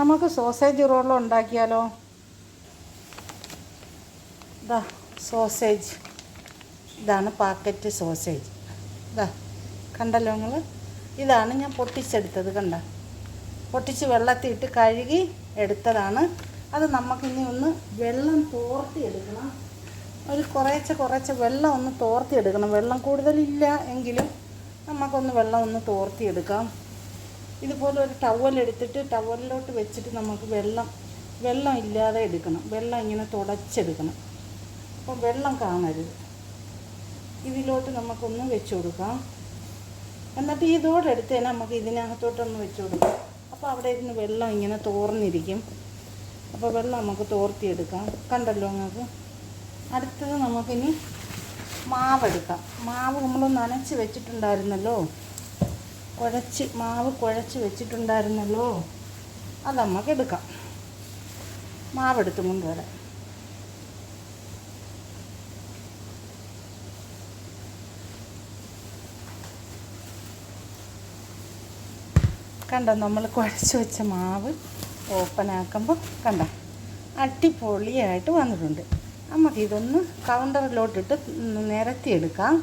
നമുക്ക് sausage role ഉണ്ടാക്കിയാലോ? ഇതാ സോസേജ്. ഇതാണ് പാക്കറ്റ് സോസേജ്. ഇതാ കണ്ടല്ലോ നിങ്ങൾ ഇതാണ് ഞാൻ പൊട്ടിച്ചെടുത്തത് കണ്ട. പൊട്ടിച്ച് വെള്ളത്തിയിട്ട് കഴുകി എടുത്തതാണ്. അത് നമുക്കിനി ഒന്ന് വെള്ളം തോർത്തി എടുക്കണം ഒരു കുറേശ്ശെ കുറേശ്ശെ വെള്ളം ഒന്ന് തോർത്തിയെടുക്കണം. വെള്ളം കൂടുതലില്ല എങ്കിലും നമുക്കൊന്ന് വെള്ളം ഒന്ന് തോർത്തി എടുക്കാം ഇതുപോലെ ഒരു ടവൽ എടുത്തിട്ട് ടവലിലോട്ട് വെച്ചിട്ട് നമുക്ക് വെള്ളം വെള്ളം ഇല്ലാതെ എടുക്കണം. വെള്ളം ഇങ്ങനെ തുടച്ചെടുക്കണം. അപ്പം വെള്ളം കാണരുത്. ഇതിലോട്ട് നമുക്കൊന്ന് വെച്ച് കൊടുക്കാം. എന്നിട്ട് ഇതോടെ എടുത്ത് തന്നെ നമുക്ക് ഇതിനകത്തോട്ടൊന്ന് വെച്ച് കൊടുക്കാം. അപ്പോൾ അവിടെ ഇരുന്ന് വെള്ളം ഇങ്ങനെ തോർന്നിരിക്കും. അപ്പോൾ വെള്ളം നമുക്ക് തോർത്തിയെടുക്കാം. കണ്ടല്ലോ നിങ്ങൾക്ക് അടുത്തത് നമുക്കിനി മാവെടുക്കാം. മാവ് നമ്മൾ നനച്ച് വെച്ചിട്ടുണ്ടായിരുന്നല്ലോ? കുഴച്ച് മാവ് കുഴച്ച് വെച്ചിട്ടുണ്ടായിരുന്നല്ലോ. അത് നമുക്ക് എടുക്കാം. മാവെടുത്ത് കൊണ്ടുവരാം കണ്ടോ നമ്മൾ കുഴച്ച് വെച്ച മാവ് ഓപ്പൺ ആക്കുമ്പോൾ കണ്ടോ അടിപൊളിയായിട്ട് വന്നിട്ടുണ്ട്. നമുക്കിതൊന്ന് കൗണ്ടറിലോട്ടിട്ട് നിരത്തിയെടുക്കാം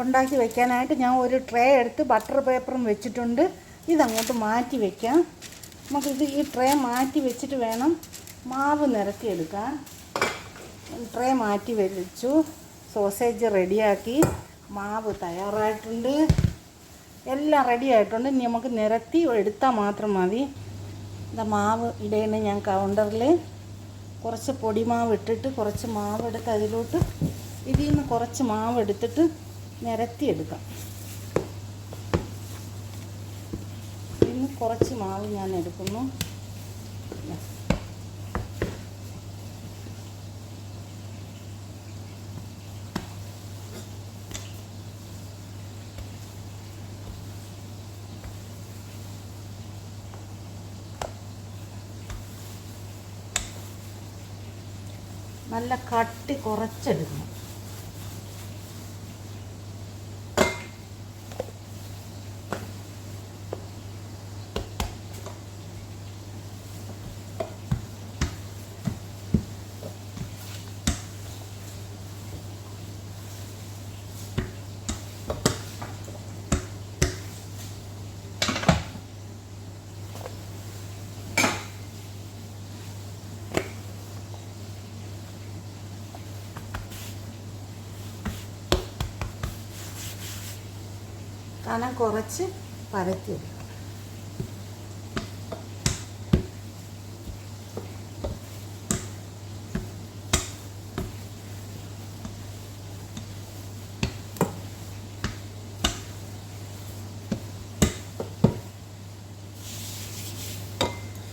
ഉണ്ടാക്കി വെക്കാനായിട്ട് ഞാൻ ഒരു ട്രേ എടുത്ത് ബട്ടർ പേപ്പറും വെച്ചിട്ടുണ്ട്. ഇതങ്ങോട്ട് മാറ്റി വെക്കാം. നമുക്കിത് ഈ ട്രേ മാറ്റി വെച്ചിട്ട് വേണം മാവ് നിരത്തിയെടുക്കാൻ. ട്രേ മാറ്റി വെച്ചു. സോസേജ് റെഡിയാക്കി. മാവ് തയ്യാറായിട്ടുണ്ട്. എല്ലാം റെഡി ആയിട്ടുണ്ട് ഇനി നമുക്ക് നിരത്തി എടുത്താൽ മാത്രം മതി. ഇതാ മാവ് ഇടയാണ് ഞാൻ കൗണ്ടറിൽ കുറച്ച് പൊടിമാവ് ഇട്ടിട്ട് കുറച്ച് മാവ് എടുത്ത് അതിലോട്ട് ഇതിൽ നിന്ന് കുറച്ച് മാവ് എടുത്തിട്ട് നിരത്തി എടുക്കാം ഇതിൽ കുറച്ച് മാവ് ഞാൻ എടുക്കുന്നു. നല്ല കട്ടി കുറച്ചെടുക്കണം. കനം കുറച്ച് പരത്തിയെടുക്കണം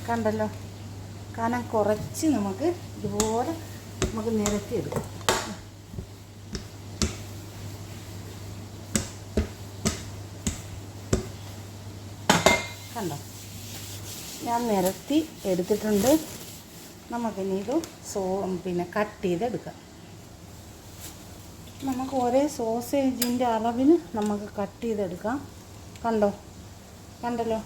കണ്ടല്ലോ? കനം കുറച്ച് നമുക്ക് ഇതുപോലെ നമുക്ക് നിരത്തിയെടുക്കാം. കണ്ടോ? ഞാൻ നിരത്തി എടുത്തിട്ടുണ്ട്. നമുക്കിനി ഇത് സോ പിന്നെ കട്ട് ചെയ്തെടുക്കാം. നമുക്ക് ഒരേ സോസേജിന്റെ അളവിന് നമുക്ക് കട്ട് ചെയ്തെടുക്കാം. കണ്ടോ? കണ്ടല്ലോ?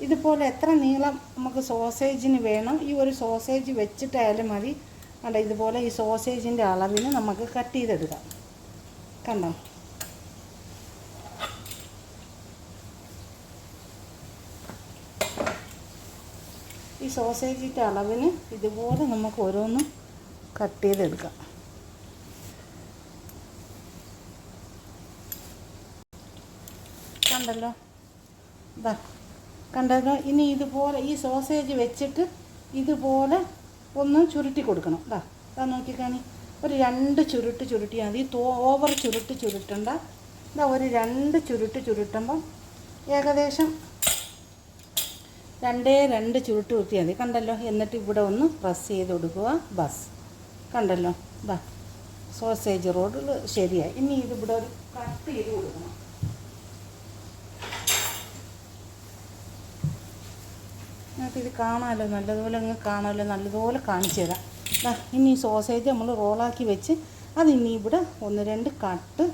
ഇതുപോലെ എത്ര നീളം നമുക്ക് സോസേജിന് വേണം. ഈ ഒരു സോസേജ് വെച്ചിട്ടായാലും മതി. കണ്ടോ? ഇതുപോലെ ഈ സോസേജിന്റെ അളവിന് നമുക്ക് കട്ട് ചെയ്തെടുക്കാം. കണ്ടോ? സോസേജിന്റെ അളവിന് ഇതുപോലെ നമുക്ക് ഓരോന്നും കട്ട് ചെയ്തെടുക്കാം. കണ്ടല്ലോ? ഇതാ കണ്ടല്ലോ? ഇനി ഇതുപോലെ ഈ സോസേജ് വെച്ചിട്ട് ഇതുപോലെ ഒന്ന് ചുരുട്ടി കൊടുക്കണം. ഇതാ ഇതാ നോക്കിക്കാണി. ഒരു രണ്ട് ചുരുട്ട് ചുരുട്ടിയാൽ മതി. ഓവർ ചുരുട്ട് ചുരുട്ടണ്ട. ഇതാ ഒരു രണ്ട് ചുരുട്ട് ചുരുട്ടുമ്പം ഏകദേശം രണ്ടേ രണ്ട് ചുരുട്ട് കുത്തിയാൽ മതി. കണ്ടല്ലോ? എന്നിട്ട് ഇവിടെ ഒന്ന് പ്രസ് ചെയ്ത് കൊടുക്കുക. ബസ്. കണ്ടല്ലോ? ബാ. സോസേജ് റോഡിൽ ശരിയായി. ഇനി ഇത് ഇവിടെ ഒരു കട്ട് ചെയ്ത് കൊടുക്കണം. നിങ്ങൾക്ക് ഇത് കാണാമല്ലോ നല്ലതുപോലെ അങ്ങ് കാണാമല്ലോ നല്ലതുപോലെ കാണിച്ചു തരാം. ഇനി സോസേജ് നമ്മൾ റോളാക്കി വെച്ച് അതിനി ഇവിടെ ഒന്ന് രണ്ട് കട്ട്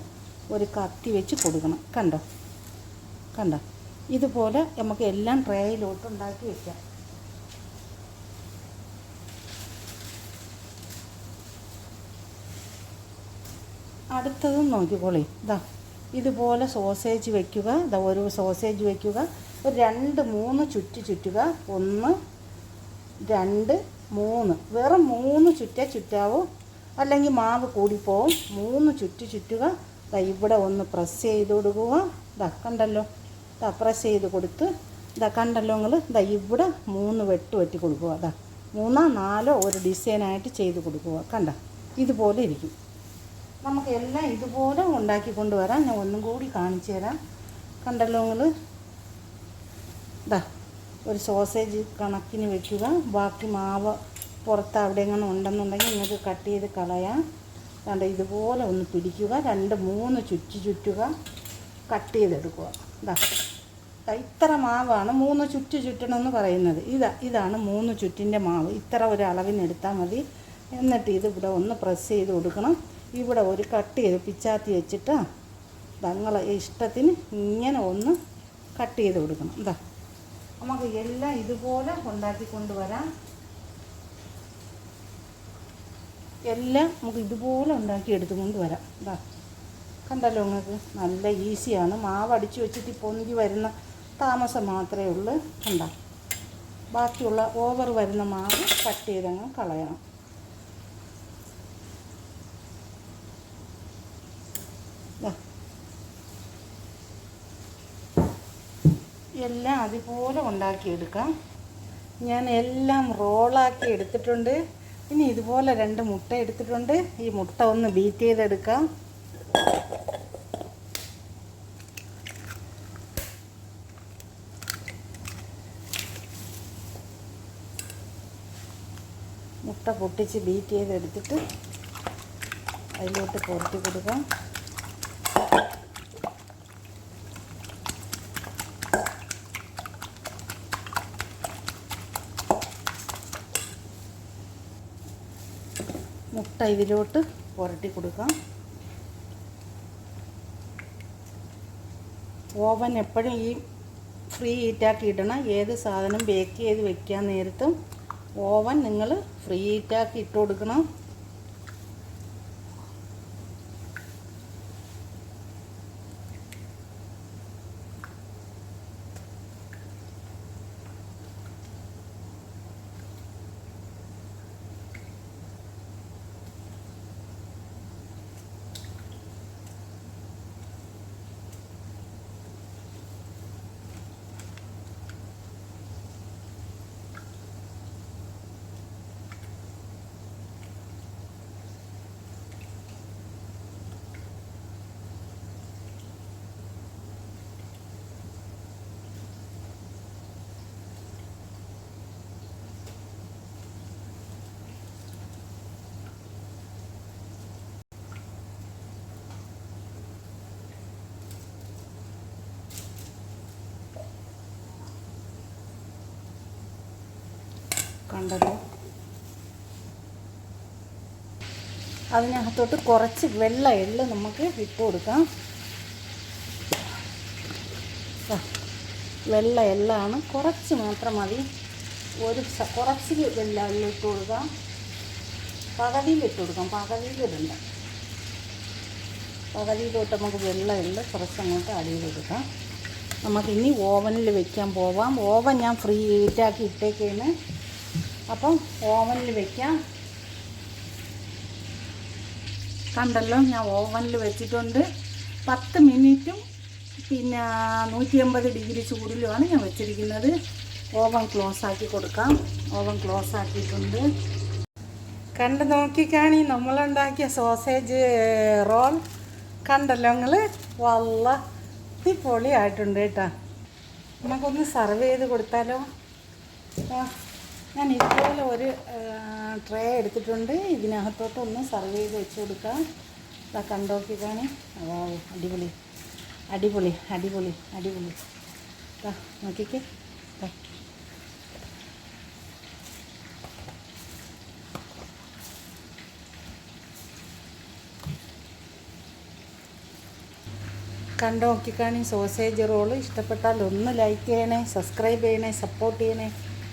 ഒരു കത്തി വെച്ച് കൊടുക്കണം. കണ്ടോ? കണ്ടോ? ഇതുപോലെ നമുക്ക് എല്ലാം ട്രേയിലോട്ട് ഉണ്ടാക്കി വയ്ക്കാം അടുത്തത് നോക്കിക്കോളി. ഇതാ ഇതുപോലെ സോസേജ് വയ്ക്കുക ഇതാ ഒരു സോസേജ് വയ്ക്കുക ഒരു രണ്ട് മൂന്ന് ചുറ്റി ചുറ്റുക. ഒന്ന് രണ്ട് മൂന്ന്. വെറും മൂന്ന് ചുറ്റ ചുറ്റാവും. അല്ലെങ്കിൽ മാവ് കൂടിപ്പോവും. മൂന്ന് ചുറ്റി ചുറ്റുക. ഇവിടെ ഒന്ന് പ്രസ് ചെയ്ത് കൊടുക്കുക. ഇതാ കണ്ടല്ലോ. ഇതാ പ്രസ് ചെയ്ത് കൊടുത്ത് ഇതാ കണ്ടല്ലോ നിങ്ങൾ ഇതാ ഇവിടെ മൂന്ന് വെട്ട് വെട്ടി കൊടുക്കുക. അതാ മൂന്നോ നാലോ ഒരു ഡിസൈനായിട്ട് ചെയ്ത് കൊടുക്കുക. കണ്ട? ഇതുപോലെ ഇരിക്കും. നമുക്ക് എല്ലാം ഇതുപോലെ ഉണ്ടാക്കി കൊണ്ടുവരാം. ഞാൻ ഒന്നും കൂടി കാണിച്ചു തരാം. കണ്ടല്ലോ നിങ്ങൾ ഇതാ ഒരു സോസേജ് കണക്കിന് വെക്കുക. ബാക്കി മാവ് പുറത്ത് അവിടെ എങ്ങനെ ഉണ്ടെന്നുണ്ടെങ്കിൽ നിങ്ങൾക്ക് കട്ട് ചെയ്ത് കളയാം. കണ്ട ഇതുപോലെ ഒന്ന് പിടിക്കുക. രണ്ട് മൂന്ന് ചുറ്റി ചുറ്റുക. കട്ട് ചെയ്തെടുക്കുക. ഇതാ ഇത്ര മാവാണ് മൂന്ന് ചുറ്റ് ചുറ്റണമെന്ന് പറയുന്നത്. ഇതാ ഇതാണ് മൂന്ന് ചുറ്റിന്റെ മാവ്. ഇത്ര ഒരു അളവിനെടുത്താൽ മതി. എന്നിട്ട് ഇത് ഇവിടെ ഒന്ന് പ്രസ് ചെയ്ത് കൊടുക്കണം. ഇവിടെ ഒരു കട്ട് ചെയ്ത് പിച്ചാത്തി വെച്ചിട്ട് തങ്ങളെ ഇഷ്ടത്തിന് ഇങ്ങനെ ഒന്ന് കട്ട് ചെയ്ത് കൊടുക്കണം. ഇതാ നമുക്ക് എല്ലാം ഇതുപോലെ ഉണ്ടാക്കി കൊണ്ടുവരാം. എല്ലാം നമുക്ക് ഇതുപോലെ ഉണ്ടാക്കി എടുത്തുകൊണ്ട് വരാം ഇതാ കണ്ടല്ലോ നിങ്ങൾക്ക്? നല്ല ഈസിയാണ്. മാവ് അടിച്ചു വെച്ചിട്ട് പൊന്തി വരുന്ന താമസം മാത്രമേ ഉള്ളൂ. കണ്ട? ബാക്കിയുള്ള ഓവർ വരുന്ന മാവ് കട്ട് ചെയ്തങ്ങ് കളയണം. എല്ലാം അതുപോലെ ഉണ്ടാക്കിയെടുക്കാം. ഞാൻ എല്ലാം റോളാക്കി എടുത്തിട്ടുണ്ട്. ഇനി ഇതുപോലെ രണ്ട് മുട്ട എടുത്തിട്ടുണ്ട്. ഈ മുട്ട ഒന്ന് ബീറ്റ് ചെയ്തെടുക്കാം. മുട്ട പൊട്ടിച്ച് ബീറ്റ് ചെയ്തെടുത്തിട്ട് അതിലോട്ട് പുരട്ടി കൊടുക്കാം മുട്ട ഇതിലോട്ട് പുരട്ടി കൊടുക്കാം ഓവൻ എപ്പോഴും ഈ ഫ്രീ ഹീറ്റാക്കി ഇടണം. ഏത് സാധനം ബേക്ക് ചെയ്ത് വെക്കാൻ നേരത്തും ഓവൻ നിങ്ങൾ ഫ്രീ ഹീറ്റാക്കി ഇട്ട് കൊടുക്കണം. കണ്ടല്ലോ അതിനകത്തോട്ട് കുറച്ച് വെള്ള എള്ള് നമുക്ക് ഇട്ട് കൊടുക്കാം. വെള്ള എള്ളാണ്. കുറച്ച് മാത്രം മതി. ഒരു കുറച്ച് വെള്ള എള്ള ഇട്ട് കൊടുക്കാം. പകുതിയിൽ ഇട്ട് കൊടുക്കാം. പകുതിയിൽ ഇടണ്ട പകുതിയിലോട്ട് നമുക്ക് വെള്ള എള്ള് കുറച്ച് അങ്ങോട്ട് അടിയിൽ കൊടുക്കാം. നമുക്കിനി ഓവനിൽ വെക്കാൻ പോവാം. ഓവൻ ഞാൻ ഫ്രീ ഹീറ്റാക്കി ഇട്ടേക്കാണ്. അപ്പം ഓവനിൽ വെക്കാം. കണ്ടല്ലോ ഞാൻ ഓവനിൽ വെച്ചിട്ടുണ്ട്. പത്ത് മിനിറ്റും പിന്നെ നൂറ്റി അമ്പത് ഡിഗ്രി ചൂടിലുമാണ് ഞാൻ വെച്ചിരിക്കുന്നത്. ഓവൻ ക്ലോസ് ആക്കി കൊടുക്കാം. ഓവൻ ക്ലോസ് ആക്കിയിട്ടുണ്ട്. കണ്ട് നോക്കിക്കാണി നമ്മളുണ്ടാക്കിയ സോസേജ് റോൾ. കണ്ടല്ലോ നിങ്ങൾ വല്ല തിപ്പൊളിയായിട്ടുണ്ട് കേട്ടോ. നമുക്കൊന്ന് സർവ് ചെയ്ത് കൊടുത്താലോ? ഞാൻ ഇതുപോലെ ഒരു ട്രേ എടുത്തിട്ടുണ്ട്. ഇതിനകത്തോട്ട് ഒന്ന് സർവ് ചെയ്ത് വെച്ച് കൊടുക്കാം. ഇതാ കണ്ടോക്കിക്കാണ് അതാ അടിപൊളി. അടിപൊളി അടിപൊളി അടിപൊളി. ഇതാ നോക്കിക്കേ. കണ്ടു സോസേജ് റോൾ ഇഷ്ടപ്പെട്ടാൽ ഒന്ന് ലൈക്ക് ചെയ്യണേ സബ്സ്ക്രൈബ് ചെയ്യണേ സപ്പോർട്ട് ചെയ്യണേ.